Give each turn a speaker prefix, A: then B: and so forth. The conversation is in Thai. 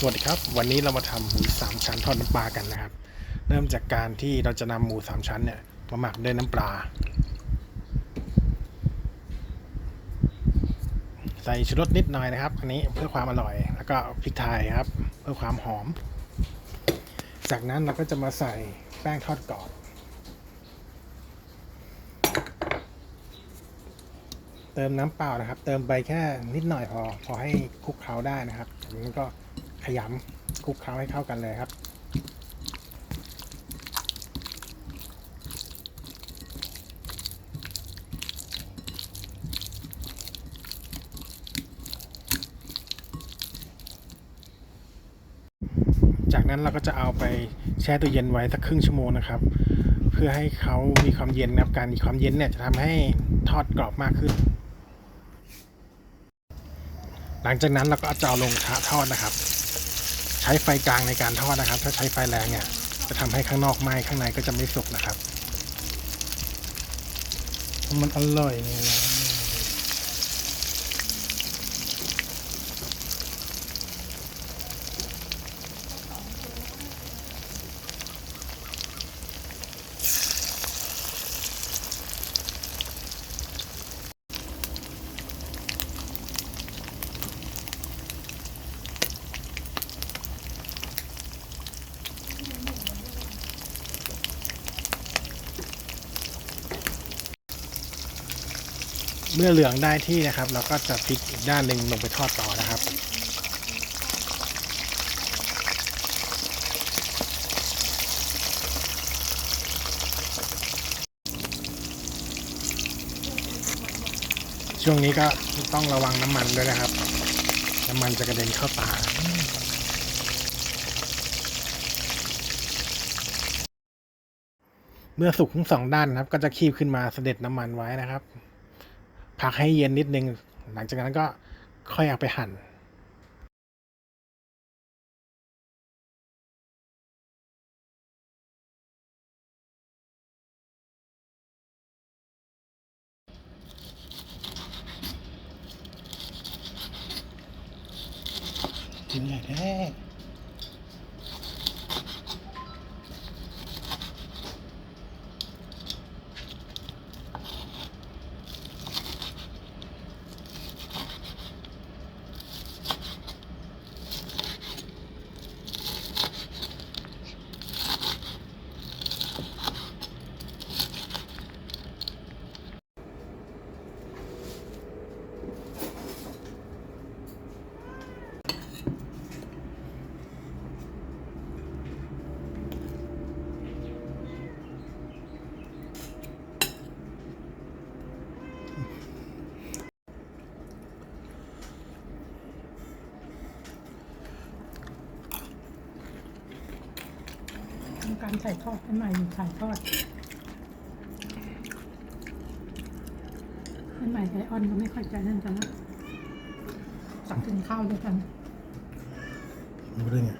A: สวัสดีครับ วันนี้เรามาทำหมูสามชั้นทอดน้ำปลากันนะครับ เริ่มจากการที่เราจะนำหมูสามชั้นเนี่ยมาหมักด้วยน้ำปลา ใส่ชูรสนิดหน่อยนะครับ อันนี้เพื่อความอร่อย แล้วก็พริกไทยครับ เพื่อความหอม จากนั้นเราก็จะมาใส่แป้งทอดกรอบเติมน้ำเปล่านะครับ เติมไปแค่นิดหน่อยพอ พอให้คลุกเคล้าได้นะครับจากนั้นก็ ขยำคลุกเคล้าให้เข้ากันเลยครับ จากนั้นเราก็จะเอาไปแช่ตู้เย็นไว้สักครึ่งชั่วโมงนะครับ เพื่อให้เขามีความเย็นนะครับการมีความเย็นเนี่ยจะทำให้ทอดกรอบมากขึ้นหลังจากนั้นเราก็จะเอาลงกระทะทอดนะครับ ช้ไฟกลางในการทอดนะครับ ถ้าใช้ไฟแรงเนี่ยจะทำให้ข้างนอกไหม้ข้างในก็จะไม่สุกนะครับ มันอร่อยเนี่ยนะ เมื่อเหลืองได้ที่นะครับ เราก็จะพลิกอีกด้านหนึ่งลงไปทอดต่อนะครับช่วงนี้ก็ต้องระวังน้ำมันด้วยนะครับ น้ำมันจะกระเด็นเข้าตา เมื่อสุกทั้งสองด้านนะครับ ก็จะคีบขึ้นมาเสด็จน้ำมันไว้นะครับ พักให้เย็นนิดนึง หลังจากนั้นก็ค่อยเอาไปหั่นกินใหญ่แท้
B: การใส่ทอดให้ใหม่ใส่ทอดให้ใหม่ไก่ออนก็ไม่ค่อยใจนั่นกันนะสั่งกินข้าวด้วยกัน
A: รู้ได้ไง